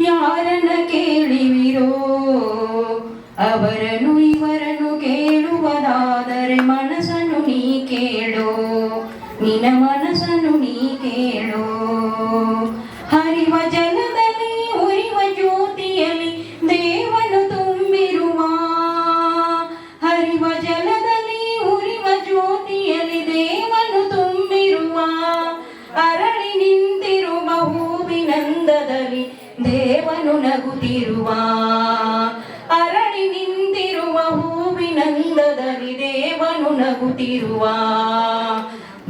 ಯಾರನ್ನ ಕೇಳಿವಿರೋ? ಅವರನ್ನು ಇವರನ್ನು ಕೇಳುವದಾದರೆ ಮನಸ್ಸನ್ನು ನೀ ಕೇಳೋ. ನಿನ್ನ ಮನಸ್ಸನ್ನು ದೇವನು ನಗುತ್ತಿರುವ, ಅರಳಿ ನಿಂತಿರುವ ಹೂವಿನಂದದಲ್ಲಿ ದೇವನು ನಗುತ್ತಿರುವ.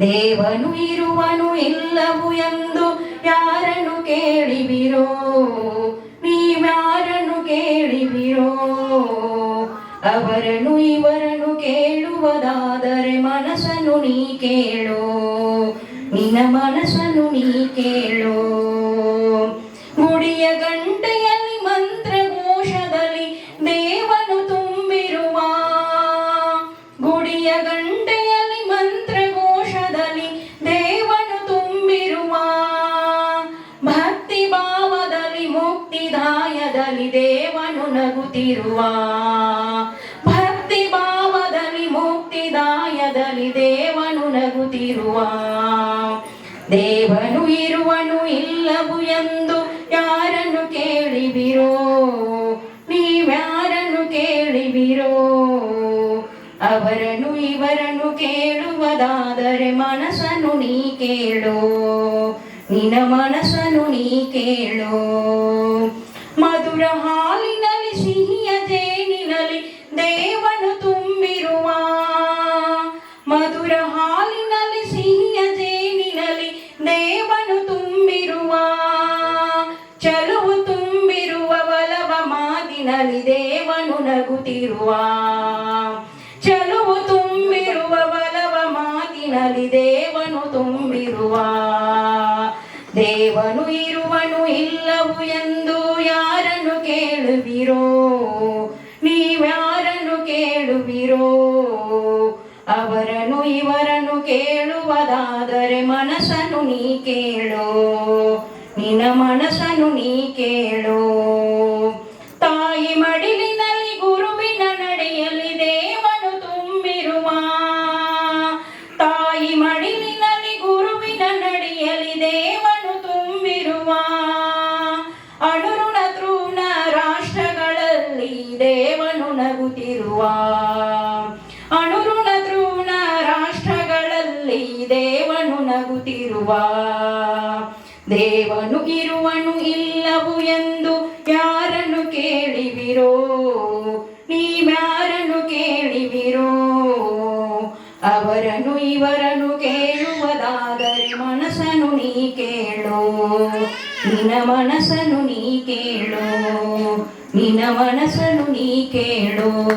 ದೇವನು ಇರುವನು ಇಲ್ಲವು ಎಂದು ಯಾರನ್ನು ಕೇಳಿವಿರೋ ನೀವ್ಯಾರನ್ನು ಕೇಳಿವಿರೋ ಅವರನ್ನು ಇವರನ್ನು ಕೇಳುವುದಾದರೆ ಮನಸ್ಸನ್ನು ನೀ ಕೇಳೋ. ನಿನ್ನ ಮನಸ್ಸನ್ನು ನೀ ಕೇಳೋ. ಮುಕ್ತಿದಾಯದಲ್ಲಿ ದೇವನು ನಗುತ್ತಿರುವ. ಭಕ್ತಿ ಭಾವದಲ್ಲಿ ಮುಕ್ತಿದಾಯದಲ್ಲಿ ದೇವನು ನಗುತ್ತಿರುವ. ದೇವನು ಇರುವನು ಇಲ್ಲವು ಎಂದು ಯಾರನ್ನು ಕೇಳಿಬಿರೋ ನೀವ್ಯಾರನ್ನು ಕೇಳಿಬಿರೋ ಅವರನ್ನು ಇವರನ್ನು ಕೇಳುವುದಾದರೆ ಮನಸ್ಸನ್ನು ನೀ ಕೇಳೋ. ನಿನ್ನ ಮನಸ್ಸನ್ನು ನೀ ಕೇಳೋ. ಮಧುರ ಹಾಲಿನಲ್ಲಿ ಸಿಹಿಯ ಜೇನಿನಲ್ಲಿ ದೇವನು ತುಂಬಿರುವ. ಮಧುರ ಹಾಲಿನಲ್ಲಿ ಸಿಹಿಯ ಜೇನಿನಲ್ಲಿ ದೇವನು ತುಂಬಿರುವ. ಚಲುವು ತುಂಬಿರುವ ಬಲವ ಮಾತಿನಲ್ಲಿ ದೇವನು ನಗುತ್ತಿರುವ. ಚಲುವು ತುಂಬಿರುವ ಬಲವ ಮಾತಿನಲ್ಲಿ ದೇವನು ತುಂಬಿರುವ. ದೇವನು ಇರುವನು ಇಲ್ಲವು ಎಂದು ಯಾರನ್ನು ಕೇಳುವಿರೋ? ನೀವ್ಯಾರನ್ನು ಕೇಳುವಿರೋ? ಅವರನ್ನು ಇವರನ್ನು ಕೇಳುವುದಾದರೆ ಮನಸ್ಸನ್ನು ನೀ ಕೇಳೋ. ನಿನ್ನ ಮನಸ್ಸನ್ನು ನೀ ಕೇಳೋ. ತುಂಬಿರುವ ಅಣುರುಣ ತೃಣ ರಾಷ್ಟ್ರಗಳಲ್ಲಿ ದೇವನು ನಗುತ್ತಿರುವ ಅಣುರುಣ ತೃಣ ರಾಷ್ಟ್ರಗಳಲ್ಲಿ ದೇವನು ನಗುತ್ತಿರುವ ದೇವನು ಇರುವನು ಇಲ್ಲವು ಎಂದು ಯಾರನ್ನು ಕೇಳಿವಿರೋ? ಅವರನ್ನು ಇವರನು ಕೇಳುವುದಾದರೆ ಮನಸ್ಸನು ನೀ ಕೇಳೋ. ನಿನ್ನ ಮನಸ್ಸನು ನೀ ಕೇಳೋ. ನಿನ್ನ ಮನಸ್ಸನು ನೀ ಕೇಳೋ.